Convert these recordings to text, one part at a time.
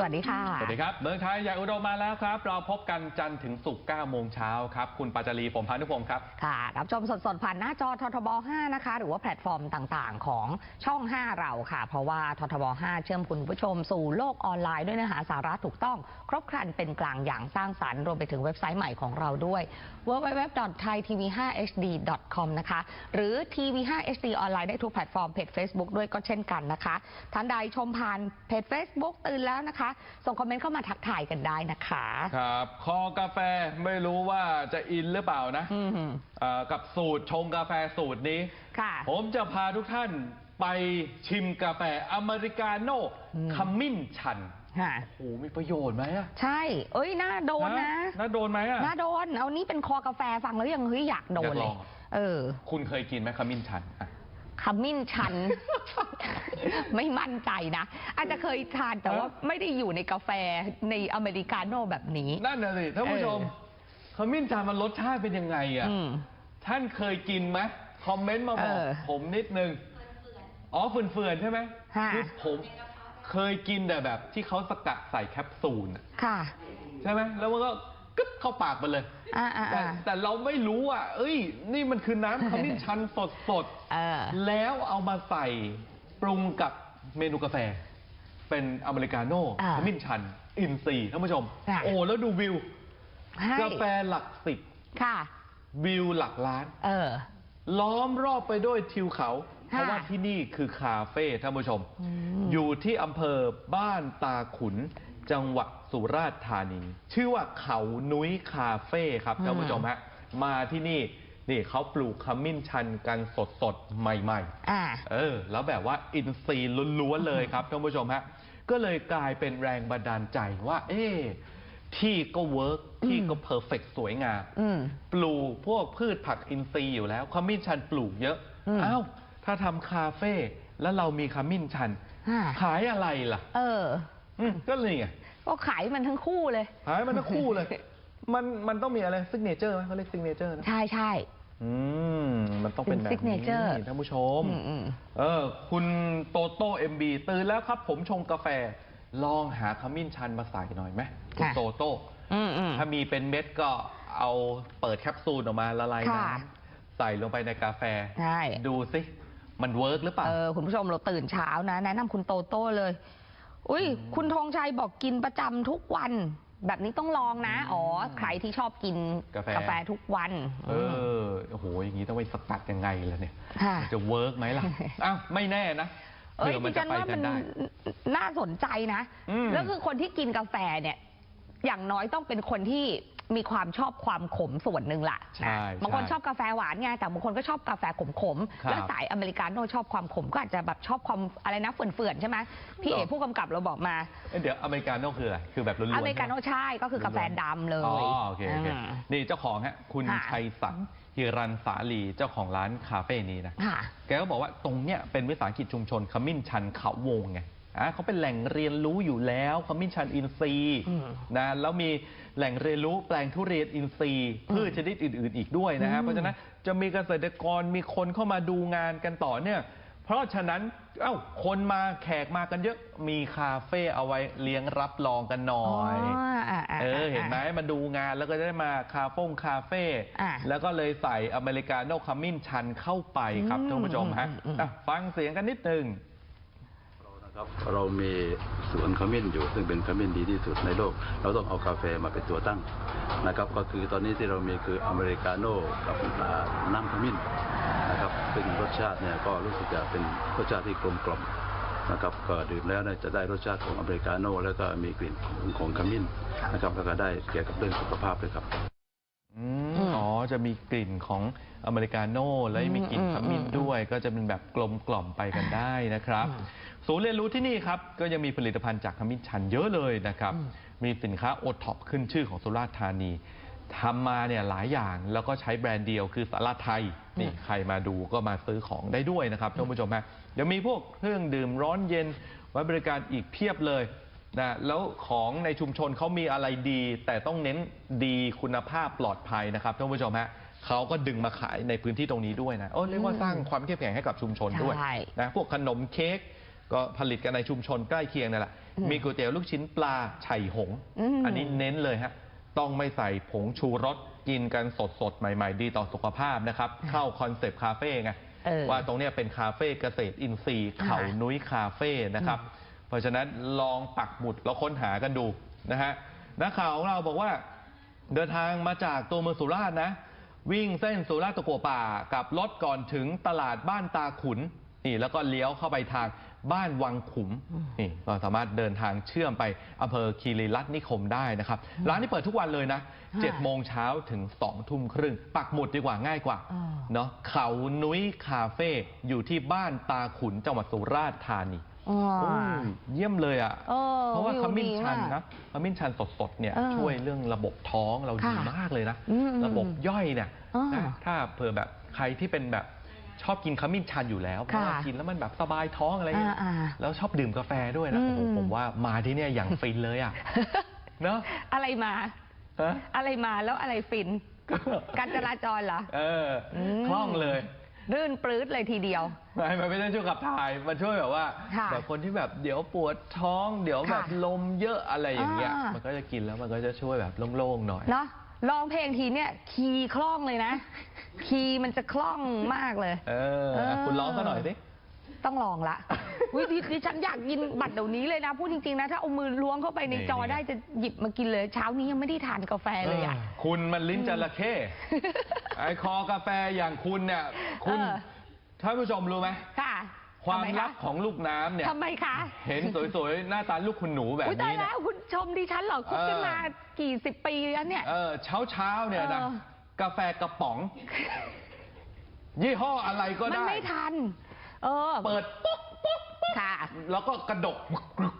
สวัสดีค่ะ สวัสดีครับ เมืองไทยใหญ่อุดมมาแล้วครับ เราพบกันจันทร์ถึงศุกร์9โมงเช้าครับ คุณปาจารีผมพานุพงศ์ครับ ค่ะ รับชมสดๆ ผ่านหน้าจอททบ 5 นะคะ หรือว่าแพลตฟอร์มต่างๆ ของช่อง 5 เราค่ะ เพราะว่าททบ 5 เชื่อมคุณผู้ชมสู่โลกออนไลน์ด้วยเนื้อหาสาระถูกต้อง ครบครันเป็นกลางอย่างสร้างสรรค์รวมไปถึงเว็บไซต์ใหม่ของเราด้วย www.thaitv5hd.com นะคะหรือ TV5HD ออนไลน์ได้ทุกแพลตฟอร์มเพจ Facebook ด้วยก็เช่นกันนะคะท่านใดชมผ่านเพจ Facebook ตื่นแล้วนะคะส่งคอมเมนต์เข้ามาทักทายกันได้นะคะ ครับ คอกาแฟไม่รู้ว่าจะอินหรือเปล่านะอืมเอ่อกับสูตรชงกาแฟสูตรนี้ ค่ะ ผมจะพาทุกท่านไปชิมกาแฟอเมริกาโน่อืม ขมิ้นชัน ค่ะ โอ้โห มีประโยชน์ไหมอะใช่ เอ้ยน่าโดนนะ น่าโดนไหมอะ น่าโดน เอานี่เป็นคอกาแฟฟังแล้วยังเฮ้ยอยากโดนอยากเลลอย ง เออ คุณเคยกินไหมขมิ้นชันอะ ขมิ้นชัน ไม่มั่นใจนะ อาจจะเคยทานแต่ว่าไม่ได้อยู่ในกาแฟในอเมริกาโน่แบบนี้ นั่นน่ะสิท่านผู้ชมเอขมิ้นชันมันรสชาติเป็นยังไงอะอืม ท่านเคยกินไหมคอมเมนต์มาบอกเออผมนิดนึง อ๋อเฟื่อนๆใช่ไหมค่ะ คือผมเคยกินแต่แบบที่เขาสกัดใส่แคปซูลน่ะค่ะ ใช่ไหมแล้วมันก็กึ๊บเข้าปากไปเลย อ่าอ่าแต่อ่า แต่เราไม่รู้อะ เอ้ย นี่มันคือน้ำขมิ้นชันสดเออ ๆ แล้วเอามาใส่ ปรุงกับเมนูกาแฟ เป็นอเมริกาโน่อ่าขมิ้นชัน อินซีย์ท่านผู้ชม ค่ะ โอ้ แล้วดูวิว ให้กาแฟหลักสิบค่ะ วิวหลักล้าน เออ ล้อมรอบไปด้วยทิวเขา เพค่ะราะว่าที่นี่คือคาเฟ่ท่านผู้ชม อืม อยู่ที่อำเภอบ้านตาขุน จังหวัดสุราษฎร์ธานี ชื่อว่าเขานุ้ยคาเฟ่ครับท่านผู้ชมฮะมาที่นี่ นี่เขาปลูกขมิ้นชันกันสดๆใหม่อ่า ๆ เออ แล้วแบบว่าอินทรีย์ล้วนๆเลยครับท่านผู้ชมฮะ ก็เลยกลายเป็นแรงบันดาลใจว่า เอ๊ะที่ก็เวิร์กที่ก็เพอร์เฟกสวยงาม อืม ปลูกพวกพืชผักอินทรีย์อยู่แล้วขมิ้นชันปลูกเยอะ อืมอ้าว ถ้าทำคาเฟ่แล้วเรามีขมิ้นชัน อ่า ขายอะไรล่ะเออ อืมก็เลยไงก็ขายมันทั้งคู่เลย ขายมันทั้งคู่เลย มันมันต้องมีอะไรซิกเนเจอร์ไหมเขาเรียกซิกเนเจอร์นะ ใช่ใช่ อืมมันต้องเป็นแบบเป็นนี้ signature ท่านผู้ชม อืมอืม เออ คุณโตโต้เอ็มบีตื่นแล้วครับ ผมชงกาแฟ ลองหาขมิ้นชันมาใส่หน่อยไหมคุณค่ะ โตโต้ อืมอืม ถ้ามีเป็นเม็ดก็เอาเปิดแคปซูลออกมาละลายน้ค่ะำใส่ลงไปในกาแฟ ใช่ ดูสิมันเวิร์กหรือเปล่า เออคุณผู้ชมเราตื่นเช้านะ แนะนำคุณโตโต้เลย อุ้ยคุณธงชัยบอกกินประจำทุกวัน แบบนี้ต้องลองนะ อ๋อ ใครที่ชอบกินกาแฟกาแฟ ทุกวัน เออ โอ้โห อย่างนี้ต้องไปสกัดยังไงล่ะเนี่ย ค่ะมันจะเวิร์กไหมล่ะ อ้าว ไม่แน่นะเอ้ยเผื่อมัดินฉัจะนไปว่ากัมันนได้ น่าสนใจนะ อืม แล้วคือคนที่กินกาแฟเนี่ย อย่างน้อยต้องเป็นคนที่ มีความชอบความขมส่วนหนึ่งล่ะใช่นะบางคนใช่ ชอบกาแฟหวานไงแต่บางคนก็ชอบกาแฟขมครับๆแล้วสายอเมริกาโน่ชอบความขมก็อาจจะแบบชอบความอะไรนะเฟื่อนๆใช่ไหมพี่เอ๋ผู้กำกับเราบอกมา เอ้ยเดี๋ยวอเมริกาโน่คืออะไรคือแบบล้วนๆอเมริกาโน่ใช่ไหใช่ก็คือกาแฟดำเลมยอ๋อโอเคโอเคานี่เจ้าของฮะคุณค่ะ ชัยศักดิ์ฮิรันสาลีเจ้าของร้านคาเฟ่นี้นะ ค่ะ แกก็บอกว่าตรงเนี้ยเป็นวิสาหกิจชุมชนขมิ้นชันเขาวงไง อะเขาเป็นแหล่งเรียนรู้อยู่แล้วขมิ้นชันอินทรีย์อืมนะแล้วมีแหล่งเรียนรู้แปลงทุเรียนอินทรีย์พืชชนิดอื่น ๆ อีกด้วยนะฮะอืมเพราะฉะนั้นจะมีเกษตรกรมีคนเข้ามาดูงานกันต่อเนี่ย เพราะฉะนั้นเอ้าคนมาแขกมากันเยอะมีคาเฟ่เอาไว้เลี้ยงรับรองกันหน่อยอ่าาเออเห็นไหมมาดูงานแล้วก็จะได้มาคาเฟ่งคาเฟ่อะแล้วก็เลยใส่อเมริกาโน่ขมิ้นชันเข้าไปครับอืมท่านผู้ชมฮะอืมอืมอะฟังเสียงกันนิดนึงนะครับ เรามีสวนขมิ้นอยู่ซึ่งเป็นขมิ้นดีที่สุดในโลก เราต้องเอากาแฟมาเป็นตัวตั้งนะครับก็คือตอนนี้ที่เรามีคืออเมริกาโน่กับน้ำขมิ้นนะครับซึ่งรสชาติเนี่ยก็รู้สึกจะเป็นรสชาติที่กลมกล่อมนะครับก็ดื่มแล้วเนี่ยจะได้รสชาติของอเมริกาโน่แล้วก็มีกลิ่นของของขมิ้นนะครับแล้วก็ได้เกี่ยวกับเรื่องสุขภาพด้วยครับอืม จะมีกลิ่นของอเมริกาโน่แล้วมีกลิ่นอืมขมิ้นอืมด้วยก็จะเป็นแบบกลมกล่อมไปกันได้นะครับอืมศูนย์เรียนรู้ที่นี่ครับก็ยังมีผลิตภัณฑ์จากขมิ้นชันเยอะเลยนะครับอืมมีสินค้าโอท็อปขึ้นชื่อของสุราษฎร์ธานีทำมาเนี่ยหลายอย่างแล้วก็ใช้แบรนด์เดียวคือสาราไทยนี่ใครมาดูก็มาซื้อของได้ด้วยนะครับท่านผู้ชมฮะเดี๋ยวมีพวกเครื่องดื่มร้อนเย็นไว้บริการอีกเพียบเลย นะแล้วของในชุมชนเขามีอะไรดี แต่ต้องเน้นดีคุณภาพปลอดภัยนะครับท่านผู้ชมฮะเขาก็ดึงมาขายในพื้นที่ตรงนี้ด้วยนะโอ้เรียกว่าสร้างความเข้มแข็งให้กับชุมชนด้วยใช่ นะพวกขนมเค้กก็ผลิตกันในชุมชนใกล้เคียงนั่นแหละอืมมีก๋วยเตี๋ยวลูกชิ้นปลาไฉหง อืม อันนี้เน้นเลยฮะต้องไม่ใส่ผงชูรสกินกันสดสดๆใหม่ ๆ ดีต่อสุขภาพนะครับ เข้าคอนเซปต์คาเฟ่ไง เออ ว่าตรงเนี้ยเป็นคาเฟ่เกษตรอินทรีย์ค่ะเขานุ้ยคาเฟ่นะครับ เพราะฉะนั้นลองปักหมุดแล้วค้นหากันดูนะฮะนักข่าวของเราบอกว่า เดินทางมาจากตัวเมืองสุราษฎร์นะ วิ่งเส้นสุราษฎร์ตะกัวป่ากับรถก่อนถึงตลาดบ้านตาขุนนี่แล้วก็เลี้ยวเข้าไปทางบ้านวังขุมนี่ก็สามารถเดินทางเชื่อมไปอำเภอคีรีรัตน์นิคมได้นะครับ ร้านนี้เปิดทุกวันเลยนะค่ะ7โมงเช้าถึง2ทุ่มครึ่ง ปักหมุดดีกว่าง่ายกว่าอ๋อเนาะเขานุ้ยคาเฟ่อยู่ที่บ้านตาขุนจังหวัดสุราษฎร์ธานี อ๋อโอ้ยเยี่ยมเลยอะ เออเพราะว่าวิวขมิ้นดีชันมากนะขมิ้นชันสดๆเนี่ยเออช่วยเรื่องระบบท้องเราดีค่ะมากเลยนะ อืมระบบย่อยเนี่ยอ่านนะถ้าเผื่อแบบใครที่เป็นแบบชอบกินขมิ้นชันอยู่แล้วเพราะว่าค่ะกินแล้วมันแบบสบายท้องอะไรเงี้ยอ่าแล้วชอบดื่มกาแฟด้วยนะอืมโอ้โหผมว่ามาที่เนี่ยอย่างฟินเลยอะเนาะอะไรมา ฮะ อะไรมาแล้วอะไรฟิน การจราจรเหรอ เอออมคล่องเลย รื่นปลื้ดเลยทีเดียว ไม่มันไม่ได้ช่วยขับถ่าย มันช่วยแบบว่าค่ะแบบคนที่แบบเดี๋ยวปวดท้อง เดี๋ยวแบบค่ะลมเยอะอะไรอย่างเงี้ย อ่ามั มันก็จะกินแล้วมันก็จะช่วยแบบโล่งๆหน่อย เนาะลองเพลงทีเนี่ยคีย์คล่องเลยนะ คีย์มันจะคล่องมากเลย เออเออ คุณร้องซะหน่อยสิ ต้องลองละ วิดิดิฉันอยากกินบัตรเดี๋ยวนี้เลยนะ พูดจริงๆนะ ถ้าเอามือล้วงเข้าไปในนี่จอได้จะหยิบมากินเลย เช้านี้ยังไม่ได้ทานกาแฟเลยอะเออคุณมันลิ้นจระเข้ไอคอกาแฟอย่างคุณเนี่ย คุณเออ ท่านผู้ชมรู้ไหมค่ะความทำไะลับของลูกน้ำเนี่ย ทำไมคะเห็นสวยๆ หน้าตาลูกคุณหนูแบบอุ้ยตายนี้เนี่แล้ยวคุณชมดิฉันเหรอคบกันเออ มากี่สิบปีแล้วเนี่ย เออเช้าเช้าๆเนี่ยนะเออ กาแฟกระป๋อง ยี่ห้ออะไรก็มันได้ ไม่ทัน เออ เปิดปุ๊บปุ๊บ ค่ะ แล้วก็กระดก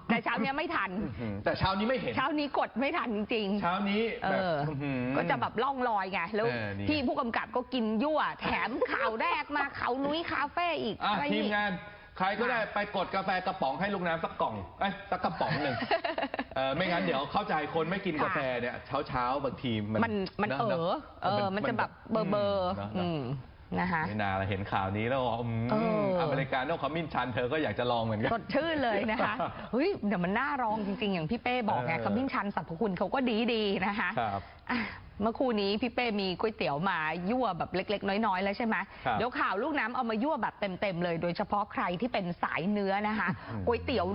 แต่เช้าเนี้ยไม่ทันอื้อหือแต่เช้านี้ไม่เห็น เช้านี้กดไม่ทันจริงๆ เช้านี้เอแบบออื้อหือ ก็จะแบบล่องลอยไง แล้วเออนี่ พี่ผู้กำกับก็กินยั่ว แถมข่าวแรกมาเขานุ้ยคาเฟ่อีกอะอะไรทีมอีก งาน ใครก็ได้ไปกดกาแฟกระป๋องให้ลูกน้ำสักกล่องเอ้ยสักกระป๋องหนึ่งเออไม่งั้นเดี๋ยวเข้าใจคนไม่กินค่ะ กาแฟเนี่ยเช้าเช้าๆบางทีมันมันมันเออเออ มันจะแบบเบอร์เบอร์เนอะอืเนอะม นะคะไม่นาละเห็นข่าวนี้แล้วอืมเอออ อเมริกาโน่ขมิ้นชันเธอก็อยากจะลองเหมือนกัน สดชื่นเลยนะคะเฮ้ยเดี๋ยวมันน่ารองจริง ๆ อย่างพี่เป้บอกไงเออ ขมิ้นชันสรรพคุณเขาก็ดีดีๆนะคะครับ อะเมื่อครู่นี้พี่เป้มีก๋วยเตี๋ยวมายั่วแบบเล็ก ๆ น้อยๆแล้วใช่ไหมครับเดี๋ยวข่าวลูกน้ำเอามายั่วแบบเต็มๆเลย โดยเฉพาะใครที่เป็นสายเนื้อนะคะอืมก๋วยเตี๋ยว